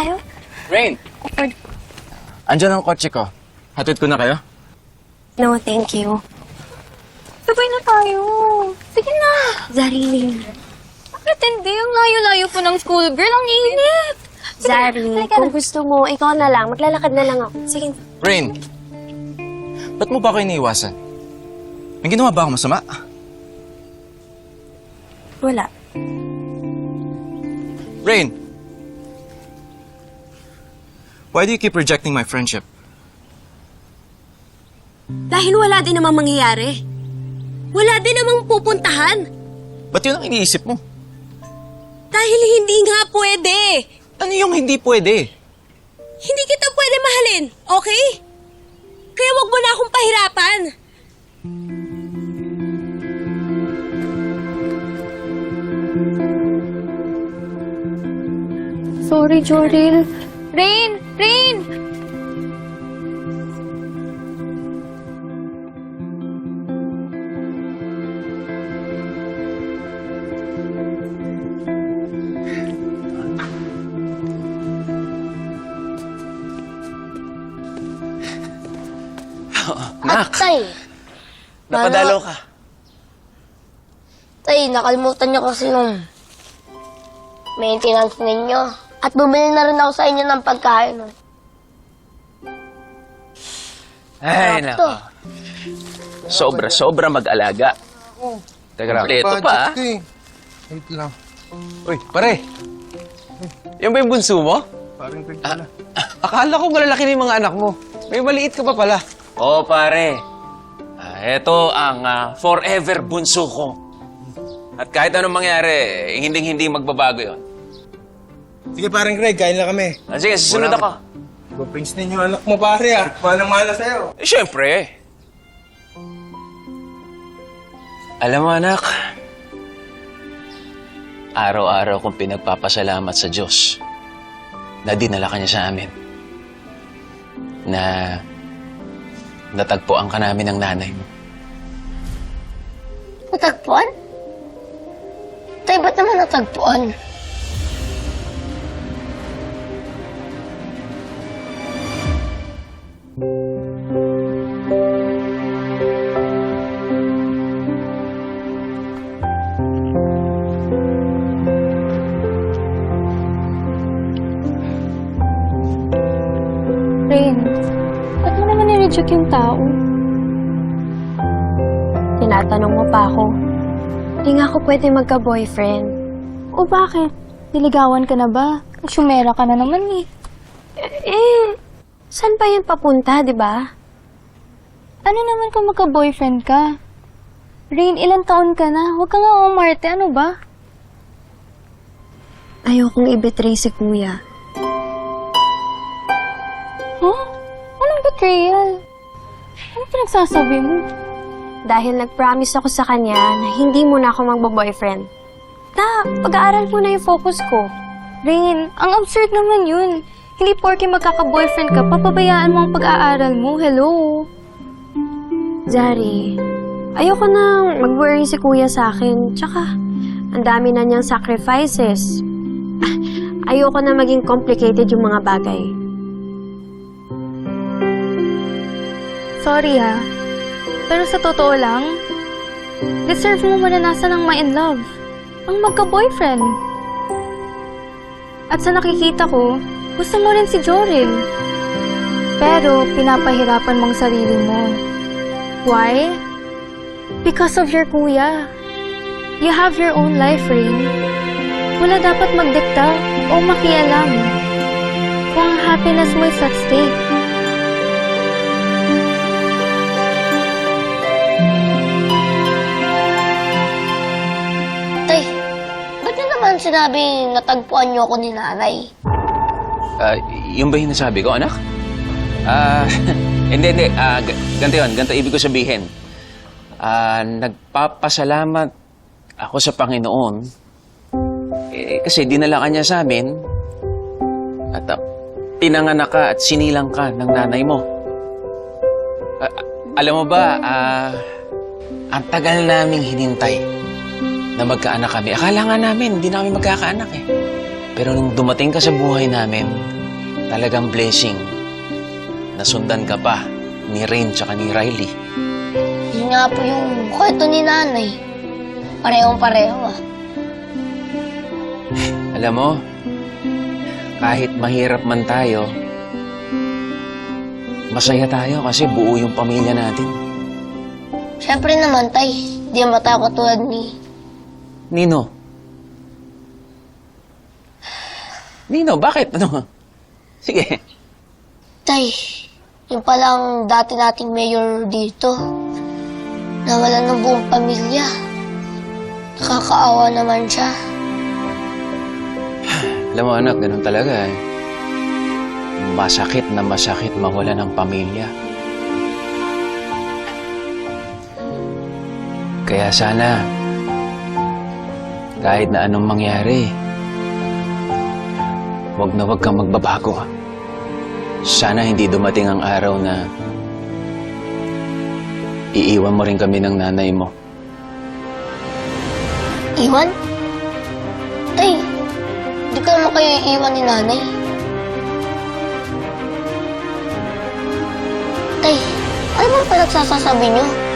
tayo? Rain! Awkward. Andyan ang kotse ko. Hatid ko na kayo? No, thank you. Sabay na tayo. Sige na. Zari, Bakit hindi? Ang layo-layo po ng school girl. Ang init. Sige, Zari, kung gusto mo, ikaw na lang. Maglalakad na lang ako. Sige. Rain! Ba't mo ba ako iniiwasan? May ginawa ba ako masama? Wala. Rain! Why do you keep rejecting my friendship? Dahil wala din namang mangyayari. Wala din namang pupuntahan. Ba't yun ang iniisip mo? Dahil hindi nga pwede. Ano yung hindi pwede? Hindi kita pwede mahalin, okay? Kaya wag mo na akong pahirapan. Sorry, Joril. Rain! Rain! Nak! Tay, Napadalaw ka. tay, nakalimutan niyo kasi yung maintenance ninyo. At bumili na rin ako sa inyo ng pagkain. oh. Ay, nako. to. Sobra, sobra mag-alaga. Teka lang. Ito pa, ah. Wait lang. Uy, pare. Yan ba yung bunso mo? Parang big pala. Akala ko malalaki na yung mga anak mo. May maliit ka pa pala. Oo, pare. Ah, ito ang ah, forever bunso ko. At kahit anong mangyari, hindi-hindi magbabago yon. Sige, parang Greg, kain lang kami. Ah, sige, susunod Wala ako. Iba prince din yung anak mo, pare ah. Manang-mana sa'yo. Eh, syempre. Alam mo, anak, araw-araw kong pinagpapasalamat sa Diyos na dinala ka niya sa amin. Na natagpuan ka namin ng nanay mo. Natagpuan? Tay, ba't naman natagpuan? Yung tao? Tinatanong mo pa ako. Hindi nga ako pwede magka-boyfriend. O bakit? Niligawan ka na ba? Sumera ka na naman eh. Eh, saan pa yan papunta, di ba? Ano naman kung magka-boyfriend ka? Rain, ilang taon ka na? Huwag ka nga umarte, ano ba? Ayokong i-betray si kuya. Huh? Anong betrayal? Ano pinagsasabi mo? Dahil nag-promise ako sa kanya na hindi muna ako magbo-boyfriend. Na, pag-aaral muna yung focus ko. Rain, ang absurd naman yun. Hindi porke magkaka-boyfriend ka, papabayaan mo ang pag-aaral mo. Hello? Zari, ayoko na mag-worry si kuya sa akin. Tsaka, ang dami na niyang sacrifices. Ayoko na maging complicated yung mga bagay. Sorry ha. Pero sa totoo lang, deserve mo mananasan ng ma-in love. Ang magka-boyfriend. At sa nakikita ko, gusto mo rin si Joril. Pero pinapahirapan mong sarili mo. Why? Because of your kuya. You have your own life, Rain. Wala dapat magdikta o makialam kung happiness mo is at stake. Sinabing natagpuan niyo ako ni nanay? Ah, yung ba yung nasabi ko, anak? Ah, hindi, hindi. Ah, g- ganito yun. Ganito ibig ko sabihin. Ah, nagpapasalamat ako sa Panginoon eh, kasi dinala ka niya sa amin at ah, pinanganak ka at sinilang ka ng nanay mo. Ah, alam mo ba, ah, ang tagal naming hinintay na magkaanak kami. Akala nga namin, hindi namin magkakaanak eh. Pero nung dumating ka sa buhay namin, talagang blessing. Nasundan ka pa ni Rain tsaka ni Riley. Yun nga po yung kwento ni nanay. Parehong pareho ah. Alam mo, kahit mahirap man tayo, masaya tayo kasi buo yung pamilya natin. Siyempre naman, tay. Di naman tayo katulad ni... Nino? Nino, bakit? Ano? Sige. Tay, yung palang dati nating mayor dito. Nawala ng buong pamilya. Nakakaawa naman siya. Alam mo anak, ganun talaga eh. Masakit na masakit mawala ng pamilya. Kaya sana, kahit na anong mangyari, wag na wag kang magbabago. Sana hindi dumating ang araw na iiwan mo rin kami ng nanay mo. Iwan? Tay, di ko naman kayo iiwan ni nanay. Tay, ano bang pinagsasasabi niyo?